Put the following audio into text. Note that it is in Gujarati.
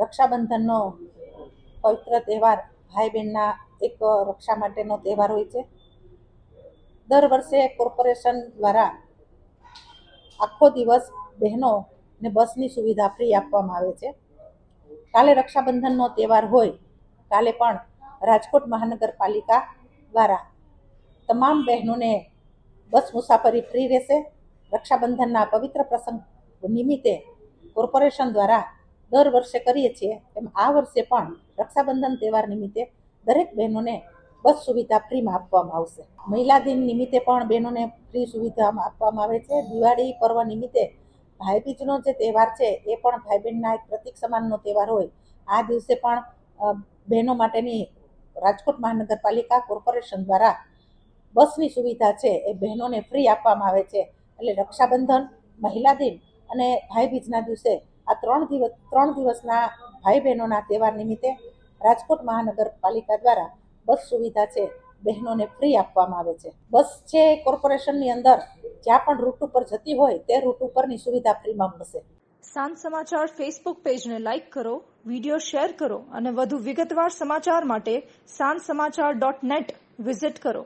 રક્ષાબંધનનો પવિત્ર તહેવાર ભાઈ બહેનના એક રક્ષા માટેનો તહેવાર હોય છે. દર વર્ષે કોર્પોરેશન દ્વારા આખો દિવસ બહેનોને બસની સુવિધા ફ્રી આપવામાં આવે છે. કાલે રક્ષાબંધનનો તહેવાર હોય, કાલે પણ રાજકોટ મહાનગરપાલિકા દ્વારા તમામ બહેનોને બસ મુસાફરી ફ્રી રહેશે. રક્ષાબંધનના પવિત્ર પ્રસંગ નિમિત્તે કોર્પોરેશન દ્વારા દર વર્ષે કરીએ છીએ, એમ આ વર્ષે પણ રક્ષાબંધન તહેવાર નિમિત્તે દરેક બહેનોને બસ સુવિધા ફ્રીમાં આપવામાં આવશે. મહિલા દિન નિમિત્તે પણ બહેનોને ફ્રી સુવિધા આપવામાં આવે છે. દિવાળી પર્વ નિમિત્તે ભાઈબીજનો જે તહેવાર છે, એ પણ ભાઈ બહેનના એક પ્રતિક સમાનનો તહેવાર હોય. આ દિવસે પણ બહેનો માટેની રાજકોટ મહાનગરપાલિકા કોર્પોરેશન દ્વારા બસની સુવિધા છે, એ બહેનોને ફ્રી આપવામાં આવે છે. એટલે રક્ષાબંધન, મહિલા દિન અને ભાઈબીજના દિવસે આ ત્રણ દિવસ, ત્રણ દિવસના ભાઈ બહેનોના તહેવાર નિમિત્તે રાજકોટ મહાનગરપાલિકા દ્વારા બસ સુવિધા છે, બહેનોને ફ્રી આપવામાં આવે છે. બસ છે કોર્પોરેશનની અંદર, જ્યાં પણ રૂટ ઉપર જતી હોય, તે રૂટ ઉપરની સુવિધા ફ્રીમાં મળશે. સાંજ સમાચાર ફેસબુક પેજને લાઇક કરો વીડિયો શેર કરો અને વધુ વિગતવાર સમાચાર માટે સાંજ સમાચાર ડોટ નેટ વિઝિટ કરો.